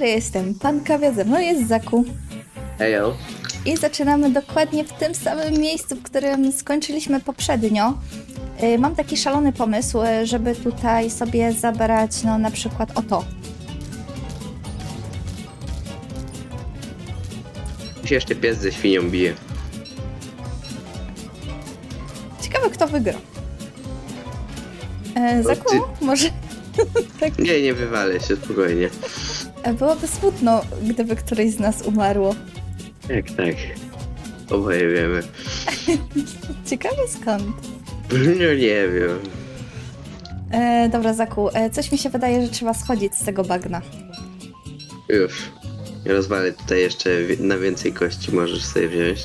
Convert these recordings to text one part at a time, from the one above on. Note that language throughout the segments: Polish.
dobry, jestem pan Kawia, ze mną jest Zaku. Ejo. I zaczynamy dokładnie w tym samym miejscu, w którym skończyliśmy poprzednio. Y, Mam taki szalony pomysł, y, żeby tutaj sobie zabrać, no na przykład o to. Mi się jeszcze pies ze świnią bije. Ciekawe, kto wygra. E, Zaku, ty- może tak Nie, nie wywalę się, spokojnie. E, byłoby smutno, gdyby któryś z nas umarło. Tak, tak. Oboje wiemy. Ciekawe skąd. No nie wiem. E, dobra, Zaku, e, coś mi się wydaje, że trzeba schodzić z tego bagna. Już. Rozwalę tutaj jeszcze wi- na więcej kości możesz sobie wziąć.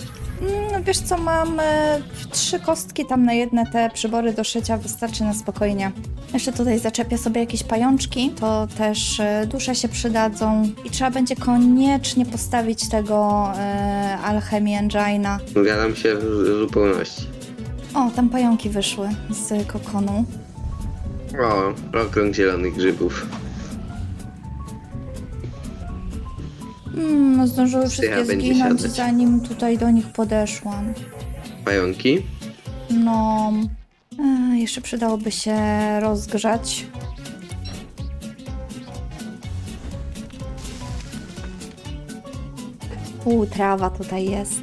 No wiesz co, mam e, trzy kostki tam na jedne te przybory do szycia, wystarczy na spokojnie. Jeszcze tutaj zaczepię sobie jakieś pajączki, to też e, dusze się przydadzą. I trzeba będzie koniecznie postawić tego e, Alchemy Engine'a. Zgadzam się w zupełności. O, tam pająki wyszły z kokonu. O, okrąg zielonych grzybów. Mm, no zdążyły wszystkie będzie zginąć, siadać. zanim tutaj do nich podeszłam. Pająki? No, e, jeszcze przydałoby się rozgrzać. U, trawa tutaj jest.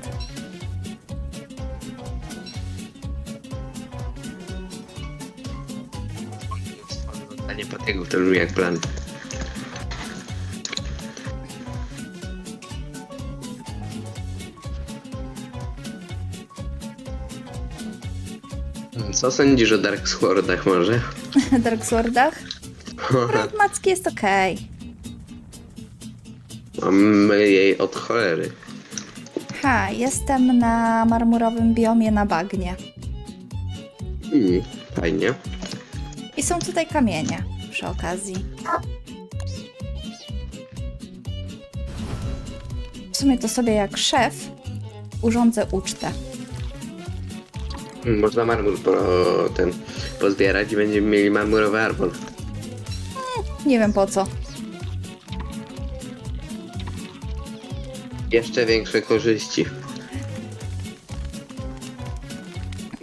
A nie patygów, to brzmi jak plan. Co sądzisz o Dark Swordach może? Dark Swordach? Akurat macki jest okej. Mamy jej od cholery. Ha, jestem na marmurowym biomie na bagnie. Mm, fajnie. I są tutaj kamienie przy okazji. W sumie to sobie jak szef urządzę ucztę. Można marmur po, ten pozbierać i będziemy mieli marmurowy arbol. Nie wiem po co. Jeszcze większe korzyści.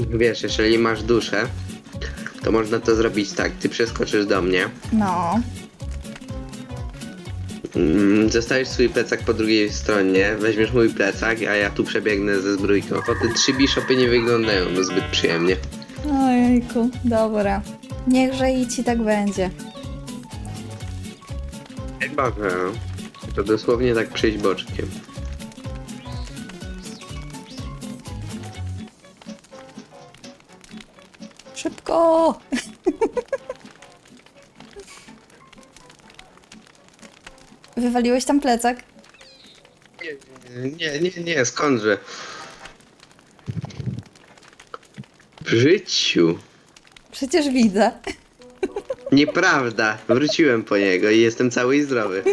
Wiesz, jeżeli masz duszę, to można to zrobić tak. Ty przeskoczysz do mnie, No, zostawisz swój plecak po drugiej stronie, weźmiesz mój plecak, a ja tu przebiegnę ze zbrójką. Bo te trzy bishopy nie wyglądają zbyt przyjemnie. Ojejku, dobra. Niechże i ci tak będzie. Chyba, że to dosłownie tak przejść boczkiem. Szybko! Wywaliłeś tam plecak? Nie, nie, nie, nie skądże. W życiu. Przecież widzę. Nieprawda. Wróciłem po niego i jestem cały i zdrowy.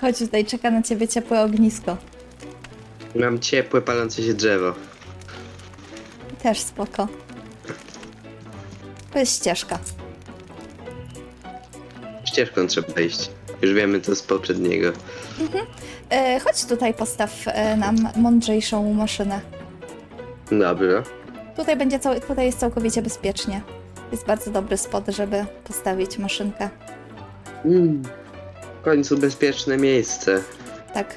Chodź tutaj, czeka na ciebie ciepłe ognisko. Mam ciepłe, palące się drzewo. Też spoko. To jest ścieżka. Ścieżką trzeba iść. Już wiemy to z poprzedniego. E, chodź tutaj, postaw e, nam mądrzejszą maszynę. Dobrze. Tutaj, będzie cał- tutaj jest całkowicie bezpiecznie. Jest bardzo dobry spot, żeby postawić maszynkę. Mm. W końcu bezpieczne miejsce. Tak.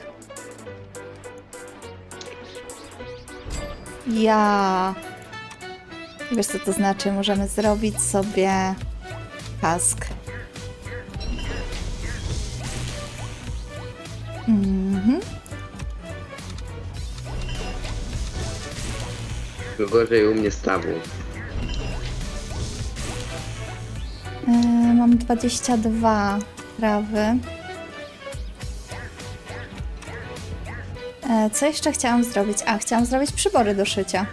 Ja. Wiesz co to znaczy? Możemy zrobić sobie kask. Mhm. Gorzej u mnie z trawą. E, mam 22 trawy. E, co jeszcze chciałam zrobić? A, chciałam zrobić przybory do szycia.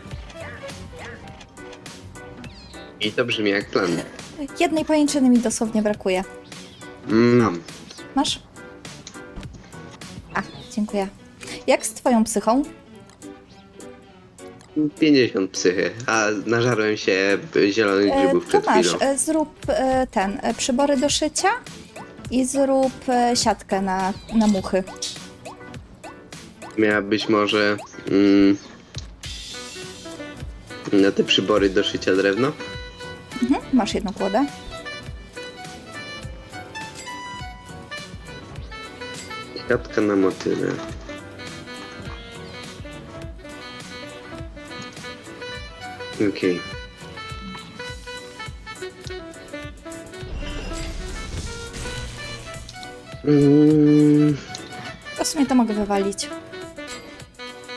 I to brzmi jak plan. Jednej pajęczyny mi dosłownie brakuje. Mam. Masz? Dziękuję. Jak z twoją psychą? 50 psychy, a nażarłem się zielonych E, grzybów to przed masz, chwilą. e, zrób e, ten, e, przybory do szycia i zrób e, siatkę na, na muchy. Miała być może mm, na te przybory do szycia drewno. Mhm, masz jedną kłodę. Siatka na motyle. Okej. Mm, To w sumie to mogę wywalić.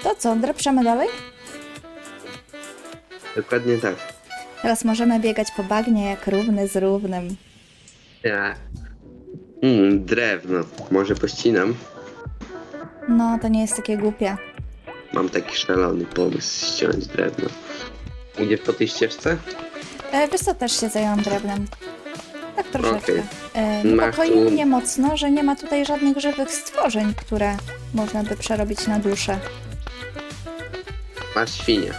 To co, drepczemy dalej? dokładnie tak. Teraz możemy biegać po bagnie jak równy z równym. Ja. Mm, drewno. Może pościnam. No, to nie jest takie głupie. Mam taki szalony pomysł ściąć drewno. Idzie po tej ścieżce? E, wiesz co, też się zajęłam drewnem. Tak troszeczkę. Okej. E, Masz niepokoi tu- mnie mocno, że nie ma tutaj żadnych żywych stworzeń, które można by przerobić na duszę. Masz świnia.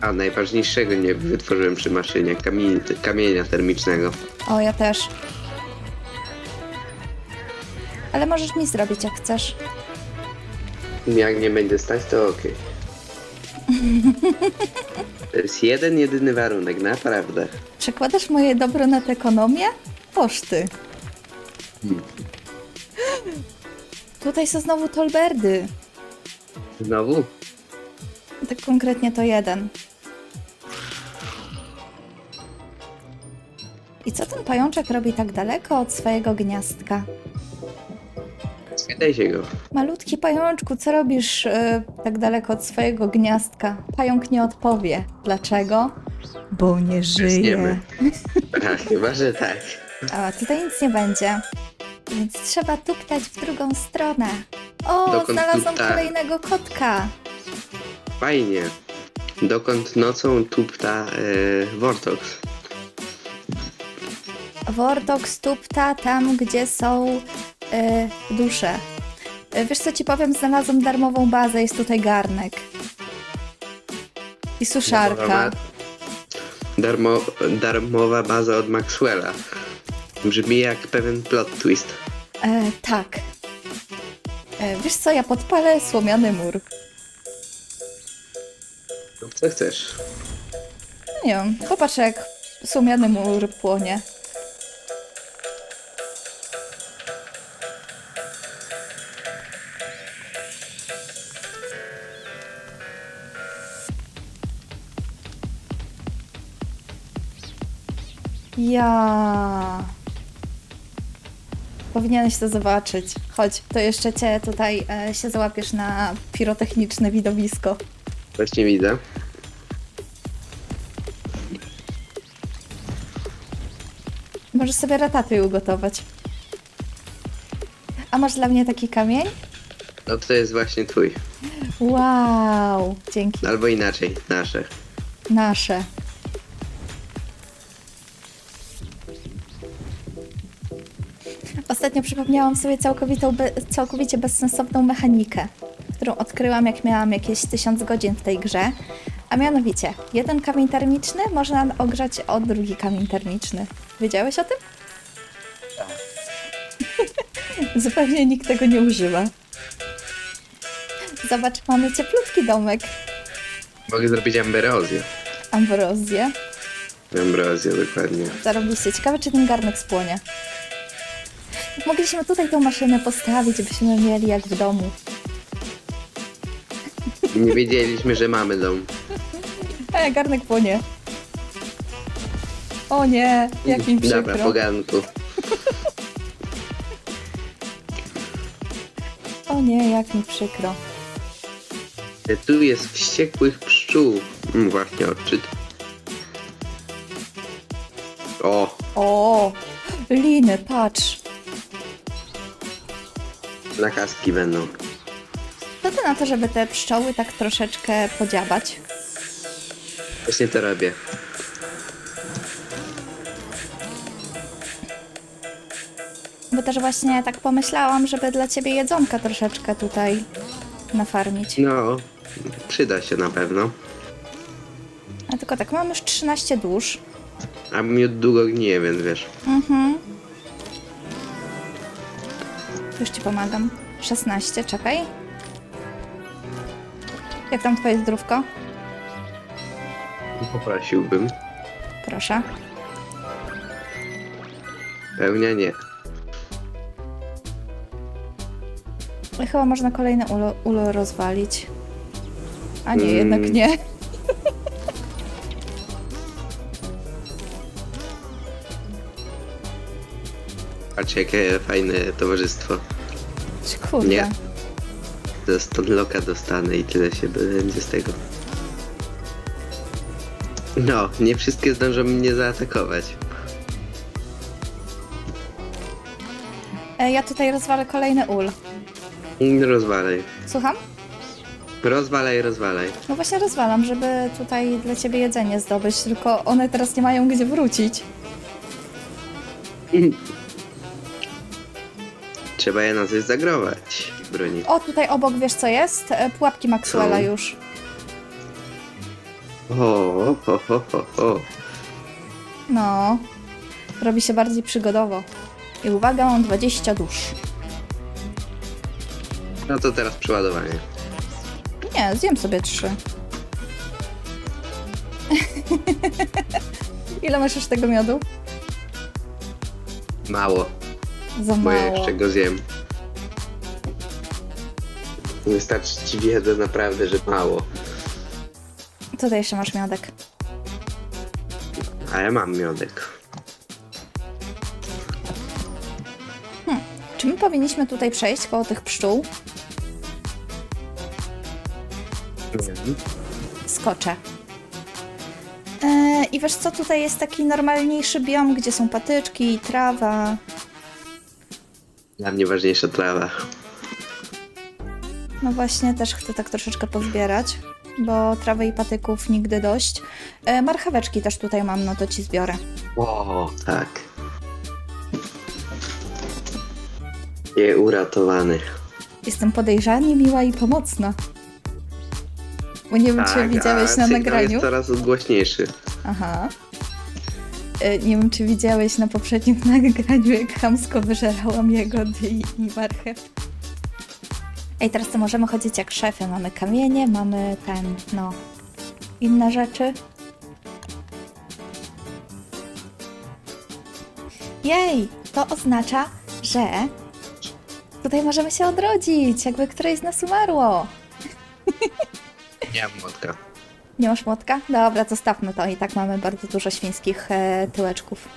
A najważniejszego nie wytworzyłem przy maszynie. Kamienia termicznego. O, ja też. Ale możesz mi zrobić jak chcesz. Jak nie będzie stać, to okej. To jest jeden, jedyny warunek, naprawdę. Przekładasz moje dobro na tę ekonomię? Toż ty. Tutaj są znowu tolberdy. Znowu? Tak konkretnie to jeden. I co ten pajączek robi tak daleko od swojego gniazdka? Się go. Malutki pajączku, co robisz e, tak daleko od swojego gniazdka? Pająk nie odpowie. Dlaczego? Bo nie żyje. Wiemy. A, chyba, że tak. A tutaj nic nie będzie. Więc trzeba tuptać w drugą stronę. O, Dokąd znalazłam tupta? kolejnego kotka. Fajnie. Dokąd nocą tupta e, Vortox. Vortox tupta tam, gdzie są e, dusze. E, wiesz co ci powiem? Znalazłam darmową bazę, jest tutaj garnek. I suszarka. Darmo, darmowa baza od Maxwella. Brzmi jak pewien plot twist. E, tak. E, wiesz co, ja podpalę słomiany mur. Co chcesz? Nie wiem, popatrz jak słomiany mur płonie. Ja. Powinieneś to zobaczyć. Chodź, to jeszcze cię tutaj e, się załapiesz na pirotechniczne widowisko. Właśnie widzę. Możesz sobie ratatuj ugotować. A masz dla mnie taki kamień? No to jest właśnie twój. Wow, dzięki. Albo inaczej, nasze. Nasze. Ostatnio przypomniałam sobie całkowitą, be, całkowicie bezsensowną mechanikę, którą odkryłam jak miałam jakieś tysiąc godzin w tej grze. A mianowicie, jeden kamień termiczny można ogrzać o drugi kamień termiczny. Wiedziałeś o tym? Zupełnie nikt tego nie używa. Zobacz, mamy cieplutki domek. Mogę zrobić amberozję. Ambrozję. Ambrozję, dokładnie. Zarobiście. Ciekawe, czy ten garnek spłonie. Mogliśmy tutaj tą maszynę postawić, byśmy mieli jak w domu. Nie wiedzieliśmy, że mamy dom. E, garnek płonie. O nie, jak mi przykro. Dobra, poganku. O nie, jak mi przykro. Tu jest wściekłych pszczół. Mm, Właśnie odczyt. O, O, liny, patrz. Nakazki będą. Co ty na to, żeby te pszczoły tak troszeczkę podziabać? Właśnie to robię. Bo też właśnie tak pomyślałam, żeby dla ciebie jedzonka troszeczkę tutaj nafarmić. No, przyda się na pewno. A tylko tak, mam już 13 dusz. A miód długo gnije, więc wiesz. Mhm. Już ci pomagam. 16, czekaj. Jak tam twoje zdrówko? Poprosiłbym. Proszę. Pełnia nie. Chyba można kolejne ulo, ulo rozwalić. A nie, Mm. jednak nie. Patrz jakie fajne towarzystwo. Kurde. Nie. To stąd loka dostanę i tyle się będzie z tego. No, nie wszystkie zdążą mnie zaatakować. E, Ja tutaj rozwalę kolejny ul. Rozwalaj. Słucham? Rozwalaj, rozwalaj. No właśnie rozwalam, żeby tutaj dla ciebie jedzenie zdobyć, tylko one teraz nie mają gdzie wrócić. Trzeba je na coś zagrować. Broni. O, tutaj obok wiesz co jest? E, Pułapki Maxwella już. O, ho, ho, ho, ho. No. Robi się bardziej przygodowo. I uwaga, mam 20 dusz. No to teraz przeładowanie. Nie, zjem sobie trzy. Ile masz już tego miodu? Mało, Za bo mało. jeszcze go zjem. Wystarczy ci wiedza naprawdę, że mało. Tutaj jeszcze masz miodek. A ja mam miodek. Czy my powinniśmy tutaj przejść koło tych pszczół? Skoczę. E, I wiesz co, tutaj jest taki normalniejszy biom, gdzie są patyczki, trawa. Dla mnie ważniejsza trawa. No właśnie, też chcę tak troszeczkę pozbierać, bo trawy i patyków nigdy dość. E, marcheweczki też tutaj mam, no to ci zbiorę. O, tak. Je uratowany. Jestem podejrzanie miła i pomocna. Bo nie wiem, czy Tak, widziałeś a na sygnał nagraniu. jest coraz głośniejszy. Aha. E, Nie wiem, czy widziałeś na poprzednim nagraniu, jak chamsko wyżerałam jagody i, i marchew. Ej, teraz to możemy chodzić jak szefy. Mamy kamienie, mamy ten, no, inne rzeczy. Jej, to oznacza, że tutaj możemy się odrodzić, jakby któreś z nas umarło. Nie mam młotka. Nie masz młotka? Dobra, zostawmy to. I tak mamy bardzo dużo świńskich e, tyłeczków.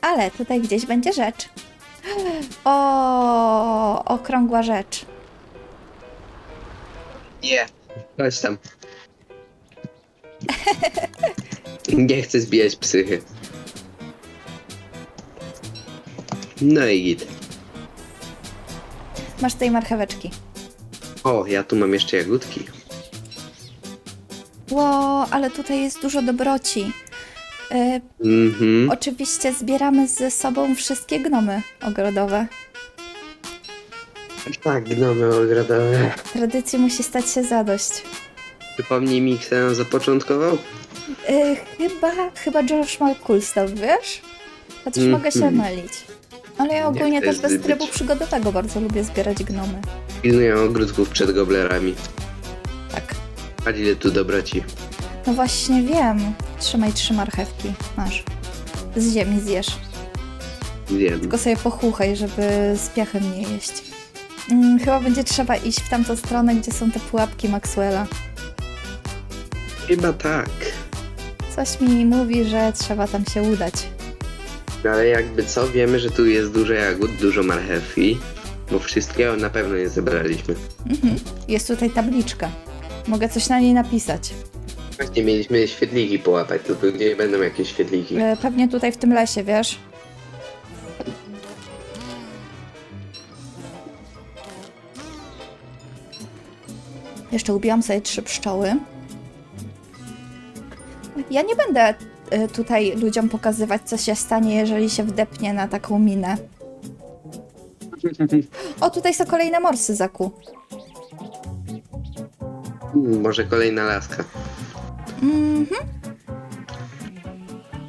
Ale tutaj gdzieś będzie rzecz. O, okrągła rzecz. Nie. Chodź tam. Nie chcę zbijać psychy. No i git. Masz tutaj marcheweczki. O, ja tu mam jeszcze jagódki. Ło, ale tutaj jest dużo dobroci. E, Mhm. oczywiście zbieramy ze sobą wszystkie gnomy ogrodowe. Tak, gnomy ogrodowe. Tradycji musi stać się zadość. Przypomnij mi, kto ją zapoczątkował? E, chyba, chyba George Malkulstow, wiesz? Chociaż Mhm. mogę się mylić. Ale ja ogólnie też bez trybu przygodowego bardzo lubię zbierać gnomy. Pilnują ogródków przed goblerami. Tak. A ile tu dobroci? No właśnie wiem. Trzymaj trzy marchewki. Masz. Z ziemi zjesz. Wiem. Tylko sobie pochuchaj, żeby z piachem nie jeść. Mm, chyba będzie trzeba iść w tamtą stronę, gdzie są te pułapki Maxwella. Chyba tak. Coś mi mówi, że trzeba tam się udać. No Ale jakby co, wiemy, że tu jest dużo jagód, dużo marchewki. Bo wszystkiego na pewno nie zebraliśmy. Mhm. Jest tutaj tabliczka. Mogę coś na niej napisać. Właśnie mieliśmy świetliki połapać, tylko gdzie będą jakieś świetliki? E, Pewnie tutaj w tym lesie, wiesz? Jeszcze ubiłam sobie trzy pszczoły. Ja nie będę e, tutaj ludziom pokazywać, co się stanie, jeżeli się wdepnie na taką minę. O, tutaj są kolejne morsy, Zaku. Mm, Może kolejna laska. Mhm.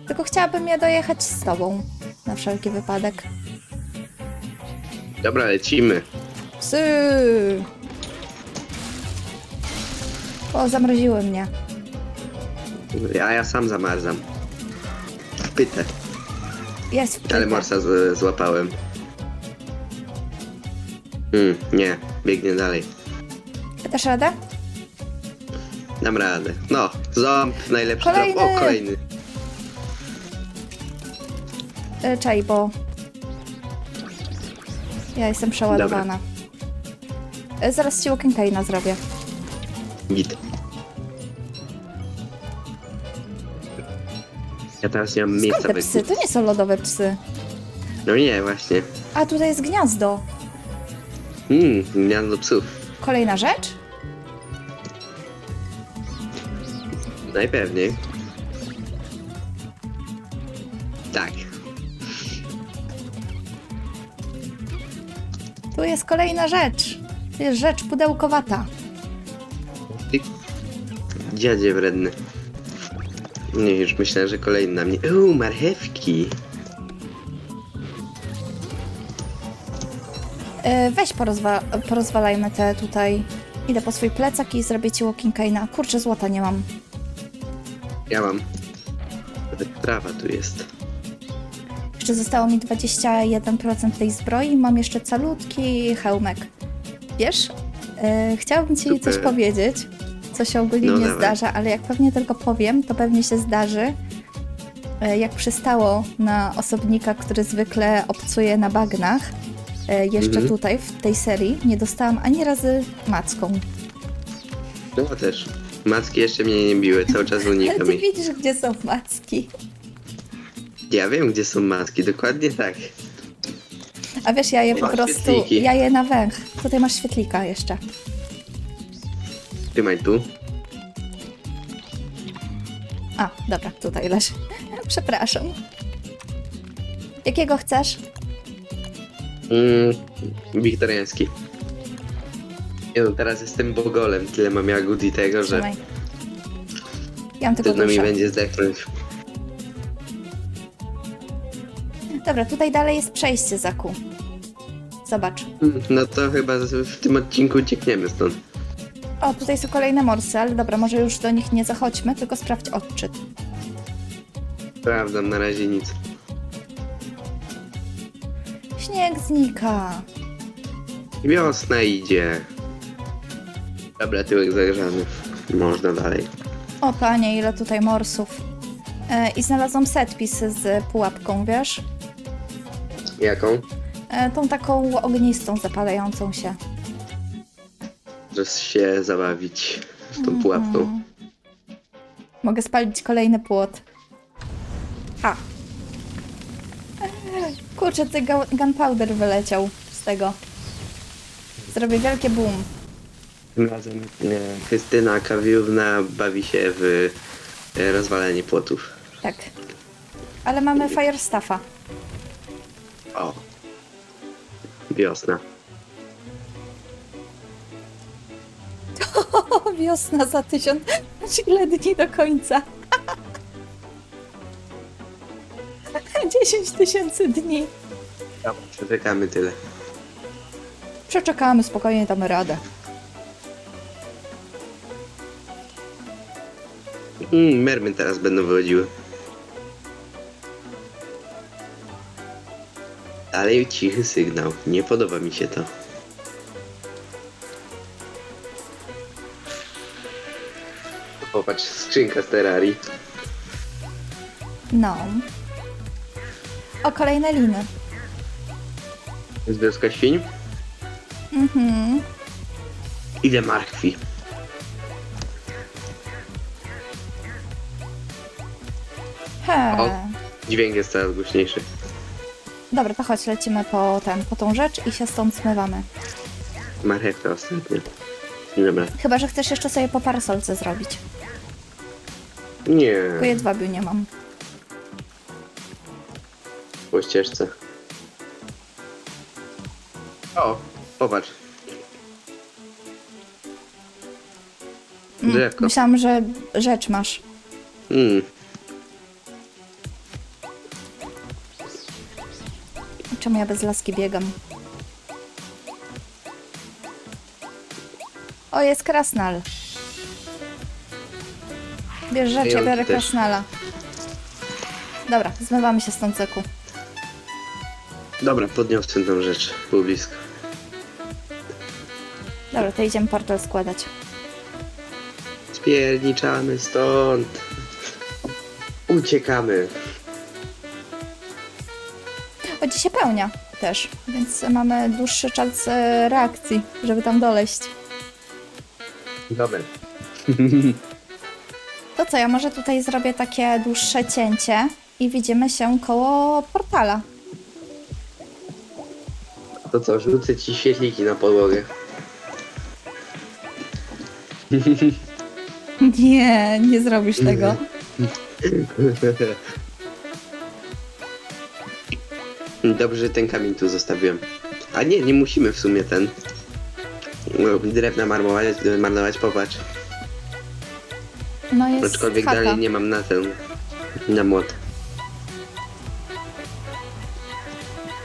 Tylko chciałabym ja dojechać z tobą. Na wszelki wypadek. Dobra, lecimy. Psy! O, zamroziły mnie. A ja sam zamarzam. Pytę, Jest w ale pytę. morsa z, złapałem. Hmm, nie, biegnie dalej. Dasz radę? Dam radę. No, ząb, najlepszy Kolejny. ząb. O, kolejny. E, Czaj, bo... Ja jestem przeładowana. E, Zaraz ci Walking zrobię. Git. Ja teraz nie mam Skąd miejsca te by... psy? To nie są lodowe psy. No nie, właśnie. A, tutaj jest gniazdo. Hmm, gniazdo psów. Kolejna rzecz? Najpewniej. Tak. Tu jest kolejna rzecz. To jest rzecz pudełkowata. Ty... Dziadzie wredny. Nie, już myślałem, że kolejny na mnie. Uuu, marchewki. E, Weź porozwa porozwalajmy te tutaj. Idę po swój plecak i zrobię ci walking cane'a. Kurczę, złota nie mam. Ja mam. Nawet trawa tu jest. Jeszcze zostało mi 21% tej zbroi mam jeszcze calutki hełmek. Wiesz, e, chciałabym ci Super. coś powiedzieć, co się ogólnie No nie dawaj. zdarza, ale jak pewnie tylko powiem, to pewnie się zdarzy. E, jak przystało na osobnika, który zwykle obcuje na bagnach, jeszcze Mhm. tutaj, w tej serii, nie dostałam ani razy macką. No też. Macki jeszcze mnie nie biły, cały czas Ale unikam ty ich. widzisz, gdzie są macki. Ja wiem, gdzie są macki, dokładnie tak. A wiesz, ja je po Masz prostu, świetliki. ja je na węch. Tutaj masz świetlika jeszcze. Trzymaj tu. A, dobra, tutaj leży. Przepraszam. Jakiego chcesz? Mm, wiktoriański. Nie no, teraz jestem bogolem, tyle mam jagód i tego, że Trzymaj. Ja mam tylko trudno mi będzie zdechnąć. Dobra, tutaj dalej jest przejście, Zaku. Zobacz. Mm, No to chyba z- w tym odcinku uciekniemy stąd. O, tutaj są kolejne morsy, ale dobra, może już do nich nie zachodźmy, tylko sprawdź odczyt. Sprawdzam, na razie nic. Śnieg znika. Wiosna idzie. Dobra, tyłek zagrzany. Można dalej. O, panie, ile tutaj morsów. E, I znalazłam setpis z pułapką, wiesz? Jaką? E, tą taką ognistą, zapalającą się. Że się zabawić z Mhm. tą pułapką. Mogę spalić kolejny płot. Kurczę, ty gunpowder wyleciał z tego. Zrobię wielkie boom. Tym razem e, Krystyna Kawiówna bawi się w e, rozwalanie płotów. Tak. Ale mamy fire staffa. O. Wiosna. Wiosna za tysiąc... Ile dni do końca? 10 tysięcy dni. Czekamy tyle. Przeczekamy, spokojnie damy radę. Mm, mermy teraz będą wychodziły. Dalej cichy sygnał. Nie podoba mi się to. Popatrz, skrzynka z terrarii. No. O, kolejne liny. Z wioska świń. Mhm. Ile marchwi. He. O. Dźwięk jest coraz głośniejszy. Dobra, to chodź, lecimy po ten, po tą rzecz i się stąd zmywamy. Marchewka ostatnio. Dobra. Chyba, że chcesz jeszcze sobie po parasolce zrobić. Nie. Tylko jedwabiu nie mam. Po ścieżce. O, Popatrz. Mm, Drzewko. myślałam, że rzecz masz. Mm. Czemu ja bez laski biegam? O, jest krasnal. Bierz rzecz, ja biorę też. krasnala. Dobra, zmywamy się stąd ceku. Dobra, podniosłem tą rzecz. Było blisko. Dobra, to idziemy portal składać. Spierniczamy stąd. Uciekamy. O, dzisiaj pełnia też, więc mamy dłuższy czas e, reakcji, żeby tam doleść. Dobra. To co, ja może tutaj zrobię takie dłuższe cięcie i widzimy się koło portala. To co, rzucę ci świetliki na podłogę. Nie, nie zrobisz tego. Dobrze, że ten kamień tu zostawiłem. A nie, nie musimy w sumie ten. no, Drewna marnować, marnować popatrz. No jest Aczkolwiek haka. dalej nie mam na ten. Na młot.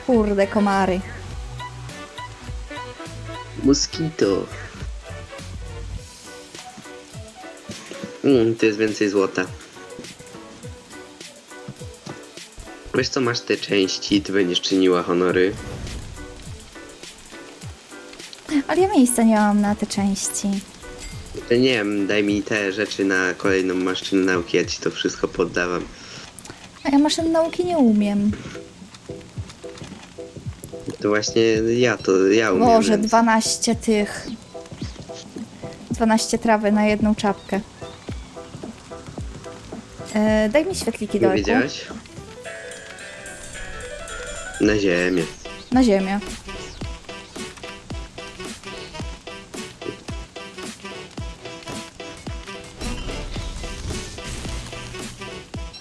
Kurde, komary. Moskito. Mm, to jest więcej złota. Wiesz co, masz te części, ty będziesz czyniła honory. Ale ja miejsca nie mam na te części. To nie wiem, daj mi te rzeczy na kolejną maszynę nauki, ja ci to wszystko poddawam. A ja maszyn nauki nie umiem. To właśnie ja to, ja umiem. Boże, więc- 12 tych. 12 trawy na jedną czapkę. E, daj mi świetliki do Nie wiedziałaś? Na ziemię. Na ziemię.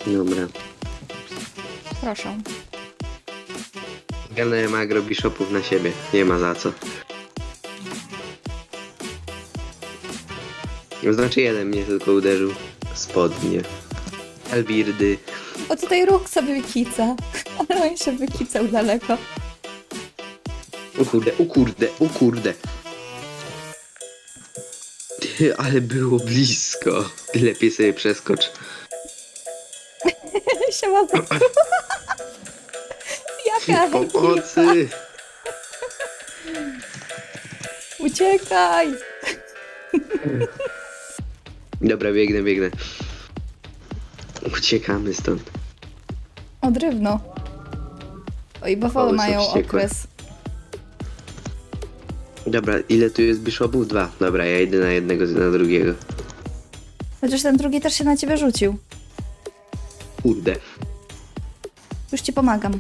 Dobra. Proszę. Ganałem agrobishopów na siebie. Nie ma za co. Znaczy jeden mnie tylko uderzył. Spodnie. Albirdy. O, tutaj róg sobie wykica. Ale on się wykicał daleko. O kurde, o kurde, o kurde. Ty, ale było blisko. Lepiej sobie przeskocz. Siema. Jaka ekipa? Pomocy! Uciekaj! Dobra, biegnę, biegnę. Uciekamy stąd. O, drewno. Oj, są mają wściekłe. okres. Dobra, ile tu jest bishopów? Dwa. Dobra, ja idę na jednego, na drugiego. Chociaż ten drugi też się na ciebie rzucił. Kurde. Już ci pomagam.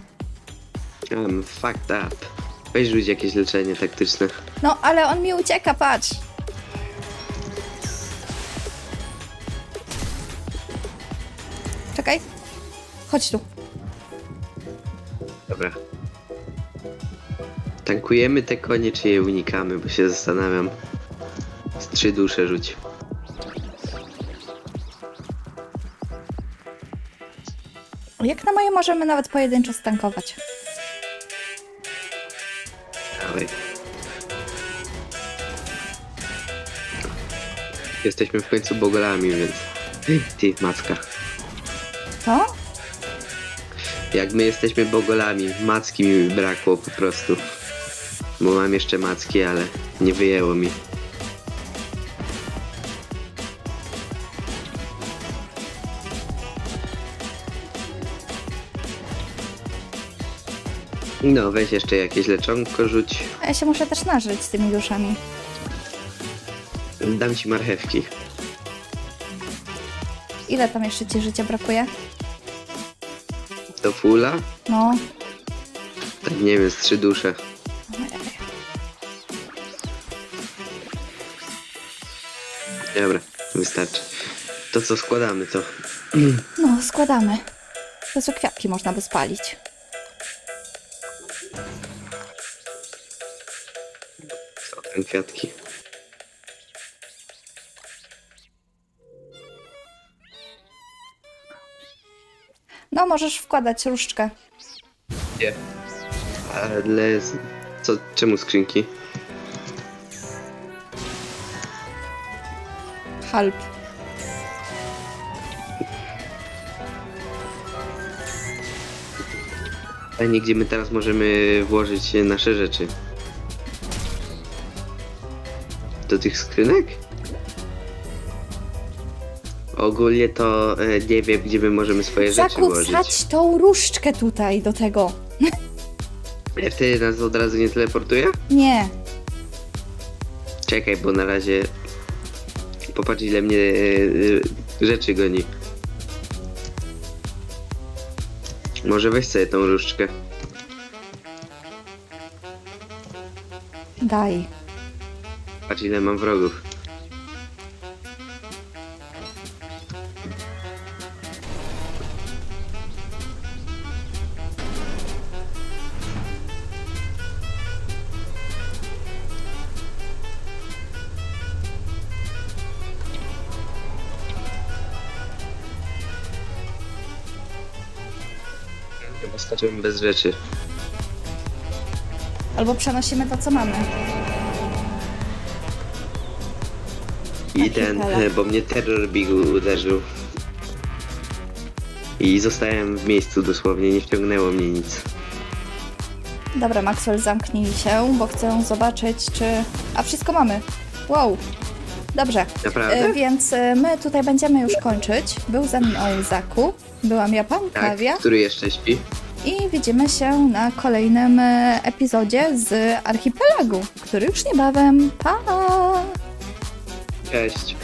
I'm fucked up. Weź rzuć jakieś leczenie taktyczne. No, ale on mi ucieka, patrz. Czekaj. Chodź tu. Dobra. Tankujemy te konie, czy je unikamy, bo się zastanawiam. Z trzy dusze rzuć. Jak na moje możemy nawet pojedynczo stankować. Jesteśmy w końcu bogolami, więc... Ty, macka. Co? Jak my jesteśmy bogolami, macki mi brakło po prostu. Bo mam jeszcze macki, ale nie wyjęło mi. No, weź jeszcze jakieś leczonko rzuć. A ja się muszę też nażyć z tymi duszami. Dam ci marchewki. Ile tam jeszcze ci życia brakuje? Do fula? No. Tak nie wiem, z trzy dusze. Dobra, wystarczy. To co składamy to? No, składamy. To co kwiatki można by spalić. Tam kwiatki. No, możesz wkładać różdżkę. Nie. Ale co, czemu skrzynki? Halp. Fajnie, gdzie my teraz możemy włożyć nasze rzeczy. Do tych skrzynek? Ogólnie to e, nie wiem, gdzie my możemy swoje rzeczy Zaku, włożyć. wsadź tą różdżkę tutaj do tego. E, Wtedy nas od razu nie teleportuje? Nie. Czekaj, bo na razie popatrz ile mnie e, e, rzeczy goni. Może weź sobie tą różdżkę. Daj. Patrz ile mam wrogów. Chyba skoczyłem bez rzeczy. Albo przenosimy to, co mamy. I ten, Archipela. bo mnie terror bigu uderzył. I zostałem w miejscu dosłownie, nie wciągnęło mnie nic. Dobra, Maxwell, zamknij się, bo chcę zobaczyć, czy... A wszystko mamy. Wow. Dobrze. Naprawdę? E, więc e, my tutaj będziemy już kończyć. Był ze mną Zaku, byłam ja, pan tak, Kawia który jeszcze śpi? i widzimy się na kolejnym e, epizodzie z Archipelagu, który już niebawem. Pa! Cześć.